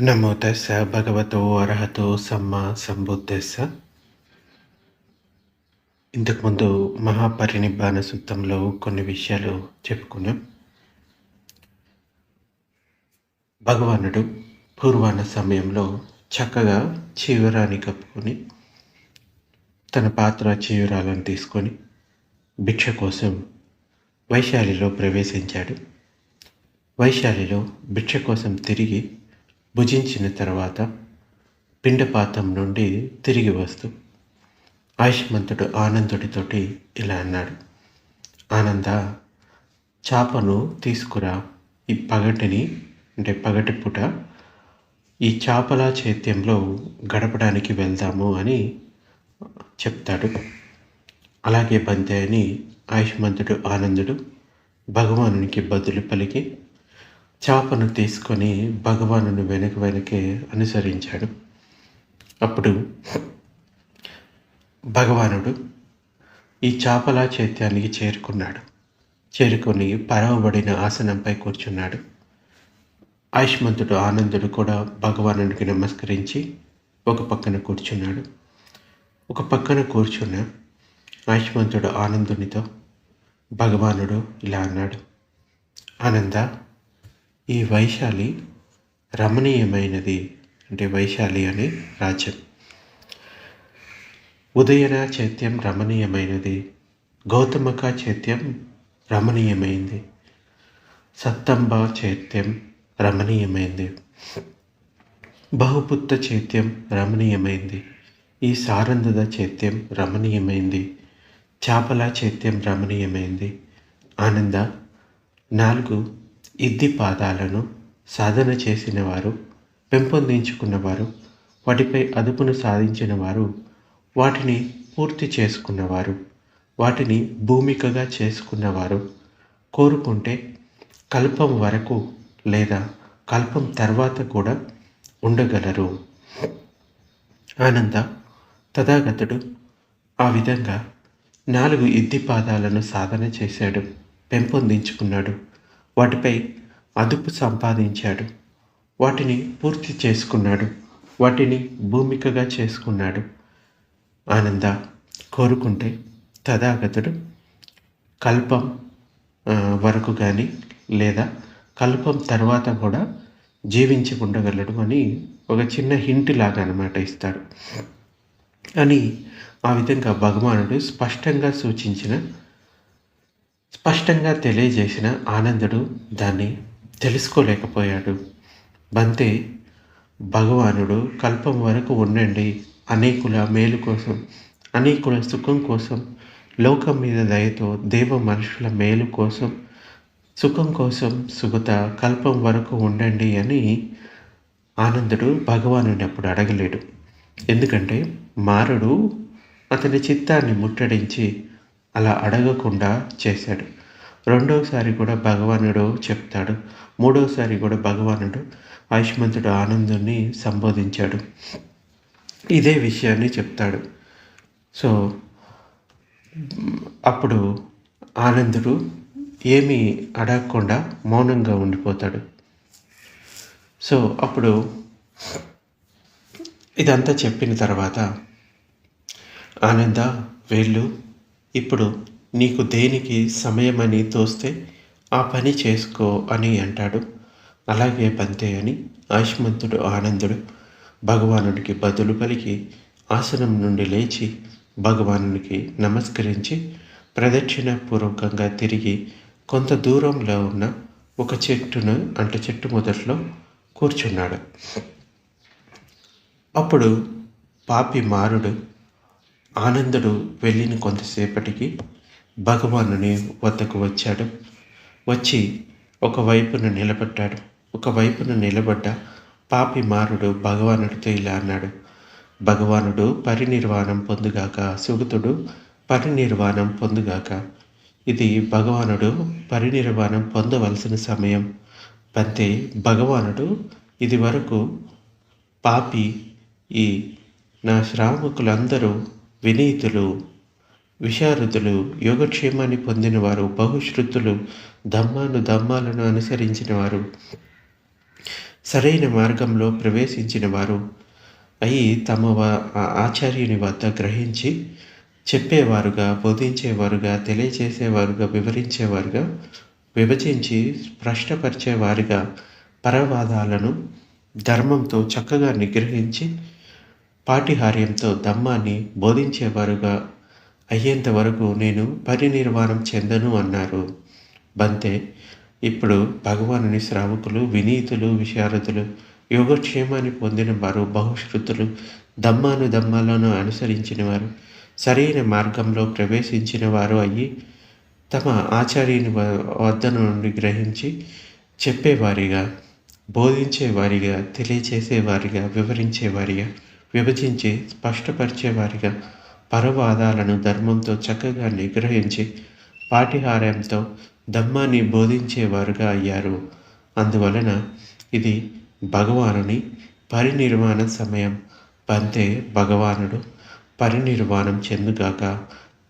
నమో తస్స భగవతో అర్హతో సమ్మ సంబుద్ధస్స ఇంతకుముందు మహాపరినిబ్బాన సూత్రంలో కొన్ని విషయాలు చెప్పుకున్నాం. భగవానుడు పూర్వాన సమయంలో చక్కగా చీవరాన్ని కప్పుకొని తన పాత్ర చీవరాలను తీసుకొని భిక్ష కోసం వైశాలిలో ప్రవేశించాడు. వైశాలిలో భిక్ష కోసం తిరిగి భుజించిన తర్వాత పిండపాతం నుండి తిరిగి వస్తూ ఆయుష్మంతుడు ఆనందుడితోటి ఇలా అన్నాడు. ఆనంద చేపను తీసుకురా. ఈ పగటిని అంటే పగటి పూట ఈ చేపల చైత్యంలో గడపడానికి వెళ్దాము అని చెప్తాడు. అలాగే బంతే అని ఆయుష్మంతుడు ఆనందుడు భగవానునికి బదులు పలికి చేపను తీసుకొని భగవానుని వెనక వెనకే అనుసరించాడు. అప్పుడు భగవానుడు ఈ చేపల చైత్యానికి చేరుకున్నాడు. చేరుకొని పరవబడిన ఆసనంపై కూర్చున్నాడు. ఆయుష్మంతుడు ఆనందుడు కూడా భగవానుడికి నమస్కరించి ఒక పక్కన కూర్చున్నాడు. ఒక పక్కన కూర్చున్న ఆయుష్మంతుడు ఆనందునితో భగవానుడు ఇలా అన్నాడు. ఆనంద ఈ వైశాలి రమణీయమైనది అంటే వైశాలి అనే రాజ్యం. ఉదయన చైత్యం రమణీయమైనది గౌతమక చైత్యం రమణీయమైంది సత్తంబ చైత్యం రమణీయమైంది బహుపుత్త చైత్యం రమణీయమైంది ఈ సారంధద చైత్యం రమణీయమైంది చాపల చైత్యం రమణీయమైంది ఆనంద నాలుగు ఇద్ది పాదాలను సాధన చేసిన వారు పెంపొందించుకున్నవారు వాటిపై అదుపును సాధించిన వారు వాటిని పూర్తి చేసుకున్నవారు వాటిని భూమికగా చేసుకున్నవారు కోరుకుంటే కల్పం వరకు లేదా కల్పం తర్వాత కూడా ఉండగలరు. ఆనంద తథాగతుడు ఆ విధంగా నాలుగు ఇద్ది పాదాలను సాధన చేశాడు పెంపొందించుకున్నాడు. వాటిపై అదుపు సంపాదించాడు. వాటిని పూర్తి చేసుకున్నాడు. వాటిని భూమికగా చేసుకున్నాడు. ఆనంద కోరుకుంటే తథాగతుడు కల్పం వరకు కానీ లేదా కల్పం తర్వాత కూడా జీవించి ఉండగలడు అని ఒక చిన్న హింట్ లాగా అనమాట ఇస్తాడు. అని ఆ విధంగా భగవానుడు స్పష్టంగా సూచించిన స్పష్టంగా తెలియజేసిన ఆనందుడు దాన్ని తెలుసుకోలేకపోయాడు. బంతే భగవానుడు కల్పం వరకు ఉండండి. అనేకుల మేలు కోసం అనేకుల సుఖం కోసం లోకం మీద దయతో దేవ మనుషుల మేలు కోసం సుఖం కోసం సుగత కల్పం వరకు ఉండండి అని ఆనందుడు భగవాను అప్పుడు అడగలేడు. ఎందుకంటే మారుడు అతని చిత్తాన్ని ముట్టడించి అలా అడగకుండా చేశాడు. రెండవసారి కూడా భగవానుడు చెప్తాడు. మూడవసారి కూడా భగవానుడు ఆయుష్మంతుడు ఆనందుని సంబోధించాడు. ఇదే విషయాన్ని చెప్తాడు. సో అప్పుడు ఆనందుడు ఏమీ అడగకుండా మౌనంగా ఉండిపోతాడు. సో అప్పుడు ఇదంతా చెప్పిన తర్వాత ఆనంద వేళ్ళు ఇప్పుడు నీకు దేనికి సమయమని తోస్తే ఆ పని చేసుకో అని అంటాడు. అలాగే పంతే అని ఆయుష్మంతుడు ఆనందుడు భగవానుడికి బదులు పలికి ఆసనం నుండి లేచి భగవానునికి నమస్కరించి ప్రదక్షిణ పూర్వకంగా తిరిగి కొంత దూరంలో ఉన్న ఒక చెట్టును అంటే చెట్టు మొదట్లో కూర్చున్నాడు. అప్పుడు పాపి మారుడు ఆనందుడు వెళ్ళిన కొంతసేపటికి భగవానుని వద్దకు వచ్చాడు. వచ్చి ఒకవైపున నిలబడ్డాడు. ఒకవైపున నిలబడ్డ పాపి మారుడు భగవానుడితో ఇలా అన్నాడు. భగవానుడు పరినిర్వాణం పొందుగాక సుగతుడు పరినిర్వాణం పొందుగాక. ఇది భగవానుడు పరినిర్వాణం పొందవలసిన సమయం. అంతే భగవానుడు ఇది వరకు పాపి ఈ నా శ్రావకులందరూ వినీతులు విశారదులు యోగక్షేమాన్ని పొందినవారు బహుశ్రుతులు ధమ్మాను ధమ్మాలను అనుసరించిన వారు సరైన మార్గంలో ప్రవేశించిన వారు అయి తమ వ- ఆచార్యుని వద్ద గ్రహించి చెప్పేవారుగా బోధించేవారుగా తెలియచేసేవారుగా వివరించేవారుగా విభజించి స్పష్టపరిచేవారుగా పరవాదాలను ధర్మంతో చక్కగా నిగ్రహించి పాటిహార్యంతో ధమ్మాన్ని బోధించేవారుగా అయ్యేంత వరకు నేను పరినిర్వాణం చెందను అన్నారు. బంతే ఇప్పుడు భగవానుని శ్రావకులు వినీతులు విశారదులు యోగక్షేమాన్ని పొందిన వారు బహుశ్రుతులు దమ్మాను దమ్మాలను అనుసరించిన వారు సరైన మార్గంలో ప్రవేశించిన వారు అయ్యి తమ ఆచార్యుని వ- వద్ద నుండి గ్రహించి చెప్పేవారిగా బోధించేవారిగా తెలియచేసేవారిగా వివరించేవారిగా విభజించి స్పష్టపరిచేవారిగా పరవాదాలను ధర్మంతో చక్కగా నిగ్రహించి పాటిహార్యంతో ధమ్మాన్ని బోధించేవారుగా అయ్యారు. అందువలన ఇది భగవానుని పరినిర్వాణ సమయం. పంతే భగవానుడు పరినిర్వాణం చెందుగాక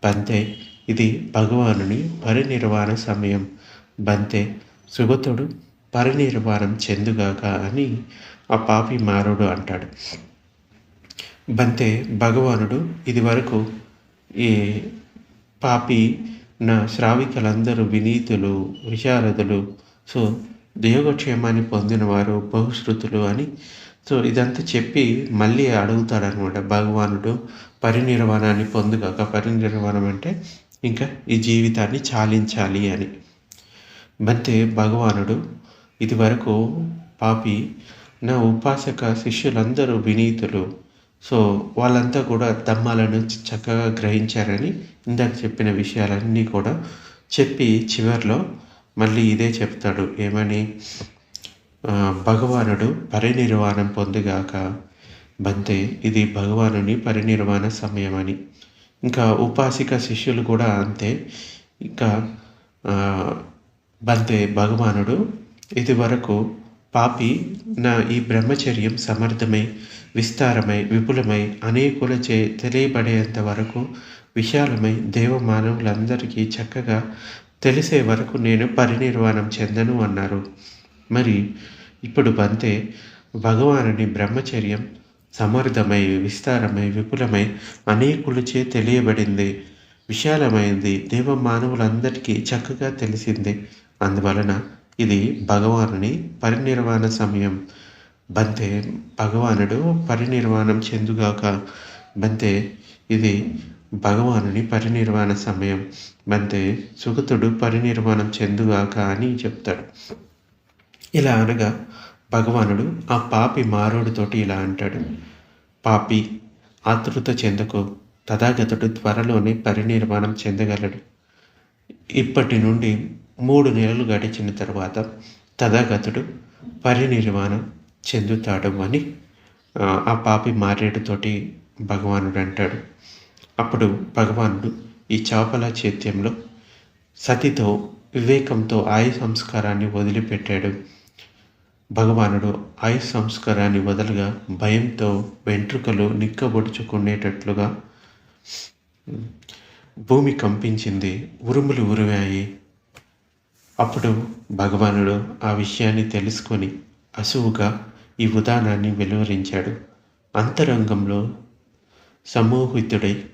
పంతే ఇది భగవానుని పరినిర్వాణ సమయం. బంతే సుగతుడు పరినిర్వాణం చెందుగాక అని ఆ పాపి మారుడు అంటాడు. బంతే భగవానుడు ఇదివరకు ఈ పాపి నా శ్రావికులందరూ వినీతులు విశారదులు. సో దేవక్షేమాన్ని పొందినవారు బహుశ్రుతులు అని. సో ఇదంతా చెప్పి మళ్ళీ అడుగుతాడనమాట భగవానుడు పరినిర్వాణాన్ని పొందుగాక. పరినిర్వాణం అంటే ఇంకా ఈ జీవితాన్ని చాలించాలి అని. బంతే భగవానుడు ఇదివరకు పాపి నా ఉపాసక శిష్యులందరూ వినీతులు సో వాళ్ళంతా కూడా ధమ్మాలను చక్కగా గ్రహించారని ఇందాక చెప్పిన విషయాలన్నీ కూడా చెప్పి చివరిలో మళ్ళీ ఇదే చెప్తాడు. ఏమని? భగవానుడు పరినిర్వాణం పొందుగాక బంతే ఇది భగవానుని పరినిర్వాణ సమయం అని ఇంకా ఉపాసిక శిష్యులు కూడా అంతే. ఇంకా బంతే భగవానుడు ఇది వరకు పాపి నా ఈ బ్రహ్మచర్యం సమర్థమై విస్తారమై విపులమై అనేకులచే తెలియబడేంత వరకు విశాలమై దేవ మానవులందరికీ చక్కగా తెలిసే వరకు నేను పరినిర్వాణం చెందను అన్నారు. మరి ఇప్పుడు బంతే భగవానుని బ్రహ్మచర్యం సమర్థమై విస్తారమై విపులమై అనేకులచే తెలియబడింది విశాలమైంది దేవ మానవులందరికీ చక్కగా తెలిసింది. అందువలన ఇది భగవానుని పరినిర్వాణ సమయం. బంతే భగవానుడు పరినిర్వాణం చెందుగాక. బంతే ఇది భగవానుని పరినిర్వాణ సమయం. బంతే సుగతుడు పరినిర్వాణం చెందుగాక అని చెప్తాడు. ఇలా అనగా భగవానుడు ఆ పాపి మారోడుతోటి ఇలా అంటాడు. పాపి ఆతృత చెందకు. తథాగతుడు త్వరలోనే పరినిర్వాణం చెందగలడు. ఇప్పటి నుండి మూడు నెలలు గడిచిన తర్వాత తథాగతుడు పరినిర్వాణం చెందుతాడు అని ఆ, పాపి మారేడుతోటి భగవానుడు అంటాడు. అప్పుడు భగవానుడు ఈ చాపల చైత్యంలో సతితో వివేకంతో ఆయు సంస్కారాన్ని వదిలిపెట్టాడు. భగవానుడు ఆయు సంస్కారాన్ని వదలగా భయంతో వెంట్రుకలు నిక్కబొడుచుకునేటట్లుగా భూమి కంపించింది. ఉరుములు ఉరివాయి. అప్పుడు భగవానుడు ఆ విషయాన్ని తెలుసుకొని అసువుగా ఈ ఉదానాన్ని వెలువరించాడు. అంతరంగంలో సమూహితుడై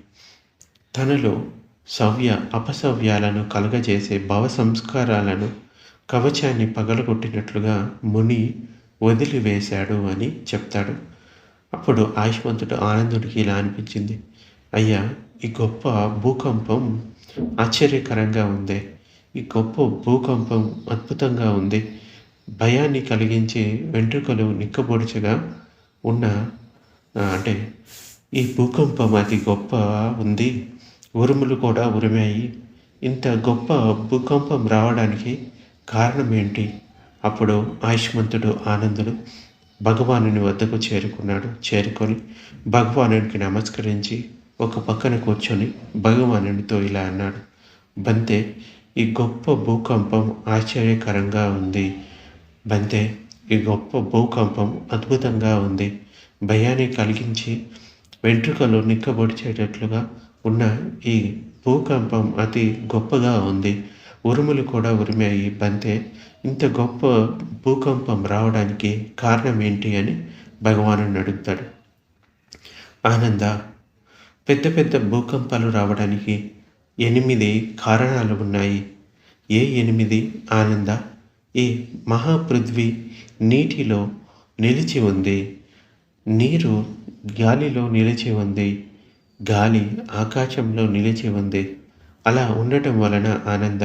తనలో సవ్య అపసవ్యాలను కలగజేసే భవ సంస్కారాలను కవచాన్ని పగలగొట్టినట్లుగా ముని వదిలివేశాడు అని చెప్తాడు. అప్పుడు ఆయుష్మంతుడు ఆనందుడికి ఇలా అనిపించింది. అయ్యా ఈ గొప్ప భూకంపం ఆశ్చర్యకరంగా ఉంది. ఈ గొప్ప భూకంపం అద్భుతంగా ఉంది. భయాన్ని కలిగించి వెంట్రుకలు నిక్కబొడుచుగా ఉన్న అంటే ఈ భూకంపం అతి గొప్ప ఉంది. ఉరుములు కూడా ఉరిమాయి. ఇంత గొప్ప భూకంపం రావడానికి కారణం ఏంటి? అప్పుడు ఆయుష్మంతుడు ఆనందుడు భగవానుని వద్దకు చేరుకున్నాడు. చేరుకొని భగవానునికి నమస్కరించి ఒక పక్కన కూర్చొని భగవానునితో ఇలా అన్నాడు. బంతే ఈ గొప్ప భూకంపం ఆశ్చర్యకరంగా ఉంది. బంతే ఈ గొప్ప భూకంపం అద్భుతంగా ఉంది. భయాన్ని కలిగించి వెంట్రుకలు నిక్కబొడిచేటట్లుగా ఉన్న ఈ భూకంపం అతి గొప్పగా ఉంది. ఉరుములు కూడా ఉరిమాయి. బంతే ఇంత గొప్ప భూకంపం రావడానికి కారణం ఏంటి అని భగవాను అడుగుతాడు ఆనంద పెద్ద పెద్ద భూకంపాలు రావడానికి ఎనిమిది కారణాలు ఉన్నాయి. ఏ ఎనిమిది? ఆనంద. ఈ మహాపృథ్వీ నీటిలో నిలిచి ఉంది. నీరు గాలిలో నిలిచి ఉంది. గాలి ఆకాశంలో నిలిచి ఉంది. అలా ఉండటం వలన ఆనంద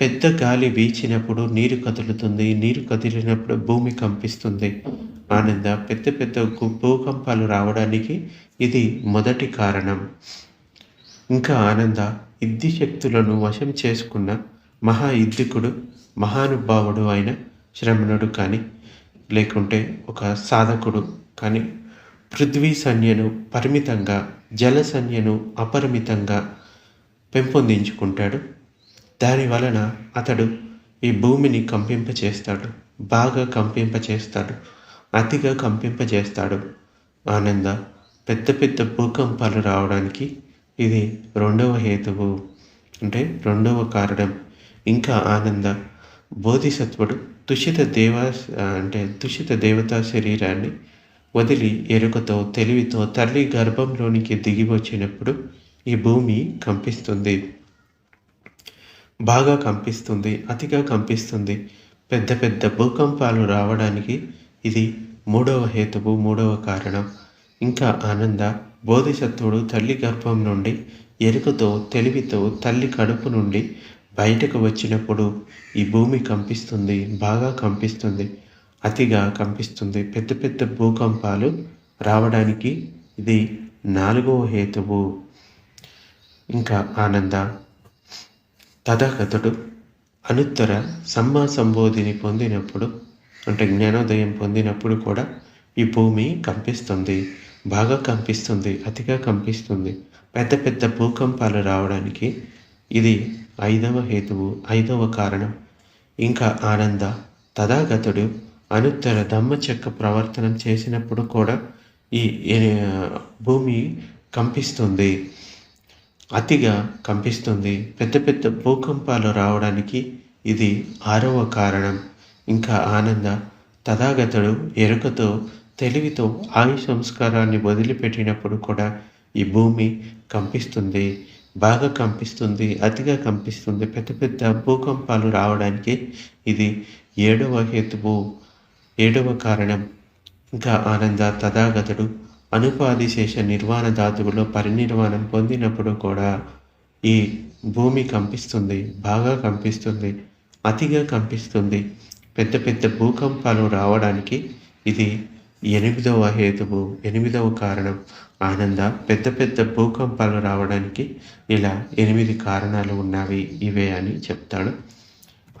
పెద్ద గాలి వీచినప్పుడు నీరు కదులుతుంది. నీరు కదిలినప్పుడు భూమి కంపిస్తుంది. ఆనంద పెద్ద పెద్ద భూకంపాలు రావడానికి ఇది మొదటి కారణం. ఇంకా ఆనంద ఇద్ది శక్తులను వశం చేసుకున్న మహా ఇద్దికుడు మహానుభావుడు అయిన శ్రమణుడు కానీ లేకుంటే ఒక సాధకుడు కానీ పృథ్వీ సంజ్ఞను పరిమితంగా జల సంజ్ఞను అపరిమితంగా పెంపొందించుకుంటాడు. దాని వలన అతడు ఈ భూమిని కంపింపచేస్తాడు బాగా కంపింపచేస్తాడు అతిగా కంపింపచేస్తాడు ఆనంద పెద్ద పెద్ద భూకంపాలు రావడానికి ఇది రెండవ హేతువు అంటే రెండవ కారణం. ఇంకా ఆనంద బోధిసత్వుడు తుషిత దేవ అంటే తుషిత దేవతా శరీరాన్ని వదిలి ఎరుకతో తెలివితో తల్లి గర్భంలోనికి దిగి వచ్చినప్పుడు ఈ భూమి కంపిస్తుంది. బాగా కంపిస్తుంది అతిగా కంపిస్తుంది. పెద్ద పెద్ద భూకంపాలు రావడానికి ఇది మూడవ హేతువు మూడవ కారణం. ఇంకా ఆనంద బోధిసత్వుడు తల్లి గర్భం నుండి ఎరుకతో తెలివితో తల్లి కడుపు నుండి బయటకు వచ్చినప్పుడు ఈ భూమి కంపిస్తుంది బాగా కంపిస్తుంది అతిగా కంపిస్తుంది. పెద్ద పెద్ద భూకంపాలు రావడానికి ఇది నాలుగవ హేతువు. ఇంకా ఆనంద తథాగతుడు అనుత్తర సమ్మా సంబోధిని పొందినప్పుడు అంటే జ్ఞానోదయం పొందినప్పుడు కూడా ఈ భూమి కంపిస్తుంది. బాగా కంపిస్తుంది అతిగా కంపిస్తుంది. పెద్ద పెద్ద భూకంపాలు రావడానికి ఇది ఐదవ హేతువు ఐదవ కారణం. ఇంకా ఆనంద తథాగతుడు అనుత్తర ధమ్మచక్క ప్రవర్తనం చేసినప్పుడు కూడా ఈ భూమి కంపిస్తుంది. అతిగా కంపిస్తుంది. పెద్ద పెద్ద భూకంపాలు రావడానికి ఇది ఆరవ కారణం. ఇంకా ఆనంద తథాగతుడు ఎరుకతో తెలివితో ఆయు సంస్కారాన్ని వదిలిపెట్టినప్పుడు కూడా ఈ భూమి కంపిస్తుంది బాగా కంపిస్తుంది అతిగా కంపిస్తుంది. పెద్ద పెద్ద భూకంపాలు రావడానికి ఇది ఏడవ హేతువు ఏడవ కారణం. ఇంకా ఆనంద తథాగతుడు అనుపాది శేష నిర్వాణ ధాతువులో పరినిర్వాణం పొందినప్పుడు కూడా ఈ భూమి కంపిస్తుంది బాగా కంపిస్తుంది అతిగా కంపిస్తుంది. పెద్ద పెద్ద భూకంపాలు రావడానికి ఇది ఎనిమిదవ హేతువు ఎనిమిదవ కారణం ఆనంద పెద్ద పెద్ద భూకంపాలు రావడానికి ఇలా ఎనిమిది కారణాలు ఉన్నవి ఇవే అని చెప్తాడు.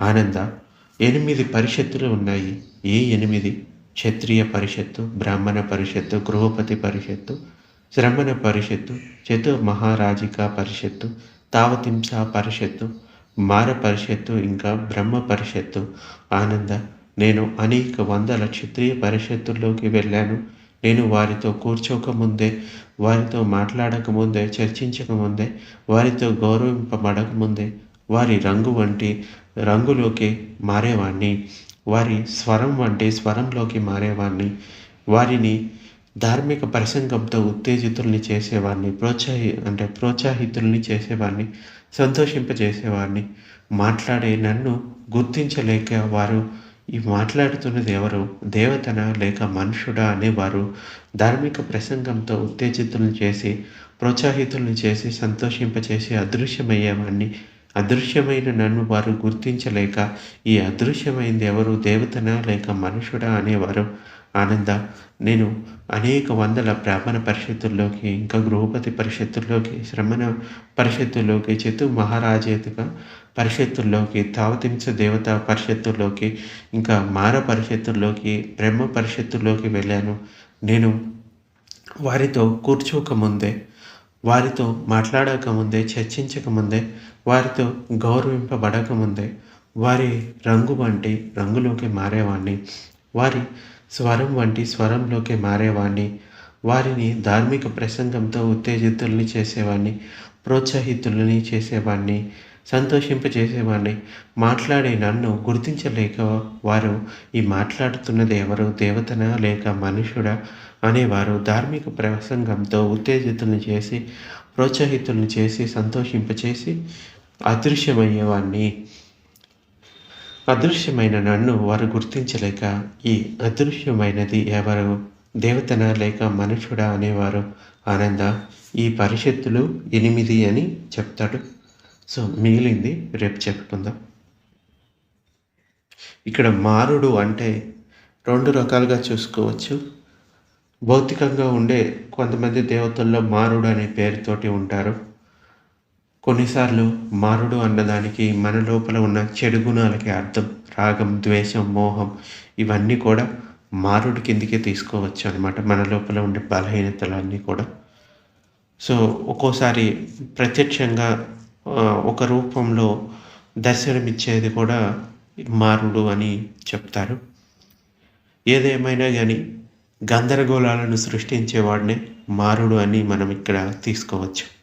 ఆనంద ఎనిమిది పరిషత్తులు ఉన్నాయి. ఏ ఎనిమిది? క్షత్రియ పరిషత్తు బ్రాహ్మణ పరిషత్తు గృహపతి పరిషత్తు శ్రమణ పరిషత్తు చతు మహారాజిక పరిషత్తు తావతింస పరిషత్తు మార పరిషత్తు ఇంకా బ్రహ్మ పరిషత్తు ఆనంద నేను అనేక వందల క్షత్రియ పరిషత్తుల్లోకి వెళ్ళాను. నేను వారితో కూర్చోకముందే వారితో మాట్లాడకముందే చర్చించకముందే వారితో గౌరవింపబడకముందే వారి రంగు వంటి రంగులోకి మారేవాణ్ణి వారి స్వరం వంటి స్వరంలోకి మారేవాణ్ణి వారిని ధార్మిక ప్రసంగంతో ఉత్తేజితుల్ని చేసేవాడిని ప్రోత్సాహి అంటే ప్రోత్సాహితుల్ని చేసేవాడిని సంతోషింపజేసేవాడిని మాట్లాడే నన్ను గుర్తించలేక వారు ఈ మాట్లాడుతున్నది ఎవరు? దేవతన లేక మనుషుడా అనేవారు ధార్మిక ప్రసంగంతో ఉత్తేజితులను చేసి ప్రోత్సాహితులను చేసి సంతోషింపచేసి అదృశ్యమయ్యేవాడిని అదృశ్యమైన నన్ను వారు గుర్తించలేక ఈ అదృశ్యమైంది ఎవరు? దేవతనా లేక మనుషుడా అనేవారు. ఆనంద నేను అనేక వందల బ్రాహ్మణ పరిషత్తుల్లోకి ఇంకా గృహపతి పరిషత్తుల్లోకి శ్రమణ పరిషత్తుల్లోకి చతు మహారాజేతగా పరిషత్తుల్లోకి తావతింస దేవత పరిషత్తుల్లోకి ఇంకా మార పరిషత్తుల్లోకి బ్రహ్మ పరిషత్తుల్లోకి వెళ్ళాను. నేను వారితో కూర్చోకముందే వారితో మాట్లాడకముందే చర్చించకముందే వారితో గౌరవింపబడకముందే వారి రంగు వంటి రంగులోకి మారేవాణ్ణి వారి స్వరం వంటి స్వరంలోకి మారేవాణ్ణి వారిని ధార్మిక ప్రసంగంతో ఉత్తేజితుల్ని చేసేవాడిని ప్రోత్సాహితులని చేసేవాడిని సంతోషింపజేసేవాడిని మాట్లాడే నన్ను గుర్తించలేక వారు ఈ మాట్లాడుతున్నది ఎవరు? దేవతనా లేక మనుషుడా? అనేవారు ధార్మిక ప్రసంగంతో ఉత్తేజితులను చేసి ప్రోత్సాహితులను చేసి సంతోషింపచేసి అదృశ్యమయ్యేవాడిని అదృశ్యమైన నన్ను వారు గుర్తించలేక ఈ అదృశ్యమైనది ఎవరు? దేవతన లేక మనుషుడా? అనేవారు. ఆనంద ఈ పరిషత్తులు ఎనిమిది అని చెప్తాడు. సో మిగిలింది రేపు చెప్పుకుందాం. ఇక్కడ మారుడు అంటే రెండు రకాలుగా చూసుకోవచ్చు. భౌతికంగా ఉండే కొంతమంది దేవతల్లో మారుడు అనే పేరుతోటి ఉంటారు. కొన్నిసార్లు మారుడు అన్నదానికి మన లోపల ఉన్న చెడు గుణాలకి అర్థం రాగం ద్వేషం మోహం ఇవన్నీ కూడా మారుడు కిందికే తీసుకోవచ్చు అనమాట మన లోపల ఉండే బలహీనతలన్నీ కూడా. సో ఒక్కోసారి ప్రత్యక్షంగా ఒక రూపంలో దర్శనమిచ్చేది కూడా మారుడు అని చెప్తారు. ఏదేమైనా కానీ గందరగోళాలను సృష్టించేవాడినే మారుడు అని మనం ఇక్కడ తీసుకోవచ్చు.